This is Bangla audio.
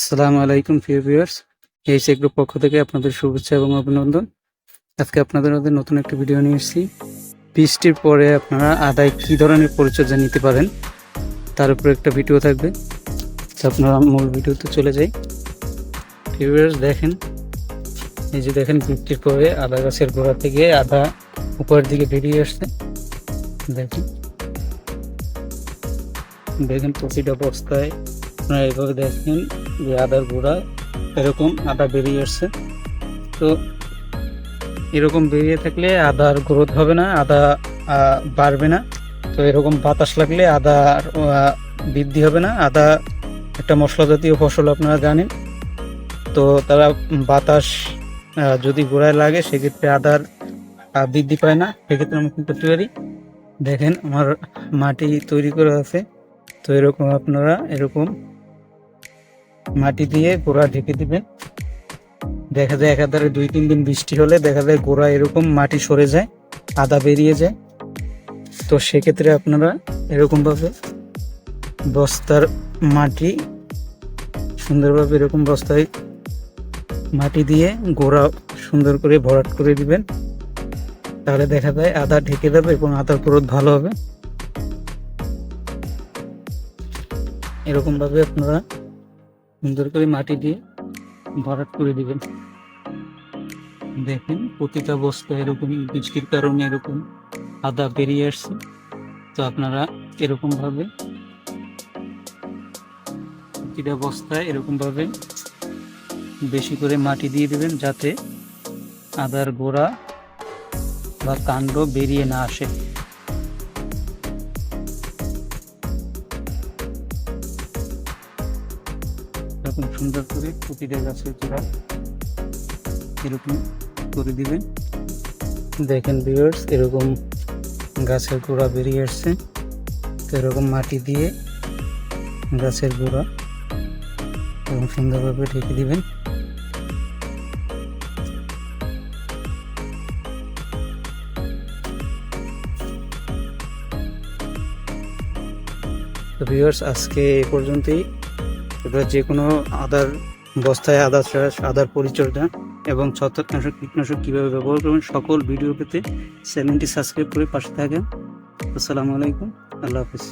আসসালামু আলাইকুম, প্রিয় ভিউয়ার্স। এই সেগ্রুপ পক্ষ থেকে আপনাদের শুভেচ্ছা এবং অভিনন্দন। আজকে আপনাদের মধ্যে নতুন একটা ভিডিও নিয়ে এসেছি। বৃষ্টির পরে আপনারা আদায় কী ধরনের পরিচর্যা নিতে পারেন, তার উপর একটা ভিডিও থাকবে। আপনারা মূল ভিডিওতে চলে যাই। ভিউয়ার্স, দেখেন, এই যে দেখেন, বৃষ্টির পরে আদা গাছের গোড়া থেকে আদা উপরের দিকে বেরিয়ে আসছে। দেখেন দেখেন প্রতিটা বস্তায় আপনারা এইভাবে দেখেন যে আদার গোড়া এরকম আদা বেরিয়ে আসছে। তো এরকম বেরিয়ে থাকলে আদার গ্রোথ হবে না আদা বাড়বে না। তো এরকম বাতাস লাগলে আহ, বৃদ্ধি হবে না। আদা একটা মশলা জাতীয় ফসল আপনারা জানেন। তো তারা বাতাস যদি গোড়ায় লাগে সেক্ষেত্রে আদার বৃদ্ধি পায় না। সেক্ষেত্রে আমি কি করতে পারি? দেখেন আমার মাটি তৈরি করা আছে। তো এরকম আপনারা এরকম মাটি দিয়ে গোড়া ঢেকে দিবেন। দেখা যায় একাধারে দুই তিন দিন বৃষ্টি হলে দেখা যায় গোড়া এরকম মাটি সরে যায়, আদা বেরিয়ে যায়। তো সেক্ষেত্রে আপনারা এরকমভাবে বস্তার মাটি, সুন্দরভাবে এরকম বস্তায় মাটি দিয়ে গোড়া সুন্দর করে ভরাট করে দিবেন। তাহলে দেখা যায় আদা ঢেকে যাবে এবং আদার গ্রোথ ভালো হবে। এরকমভাবে আপনারা সুন্দর করে মাটি দিয়ে ভরাট করে দিবেন। দেখেন, প্রতিটা বস্তা এরকম বৃষ্টির কারণে এরকম আদা বেরিয়ে আসছে। তো আপনারা এরকম ভাবে প্রতিটা বস্তায় এরকম ভাবে বেশি করে মাটি দিয়ে দেবেন, যাতে আদার গোড়া বা কাণ্ড বেরিয়ে না আসে। এরকম সুন্দর করে প্রতিটা গাছের গোড়া এরকম করে দিবেন। দেখেন ভিউয়ার্স এরকম গাছের গোড়া বেরিয়ে আসছে। তো এরকম মাটি দিয়ে গাছের গোড়া এবং সুন্দরভাবে ঢেকে দিবেন। তো ভিউয়ার্স আজকে এ পর্যন্তই। এবার যে কোনো আদার বস্তায় আদার চাষ আদার পরিচর্যা এবং ছত্রাকনাশক কীটনাশক কীভাবে ব্যবহার করবেন সকল ভিডিও পেতে চ্যানেলটি সাবস্ক্রাইব করে পাশে থাকেন। আসসালামু আলাইকুম। আল্লাহ হাফিজ।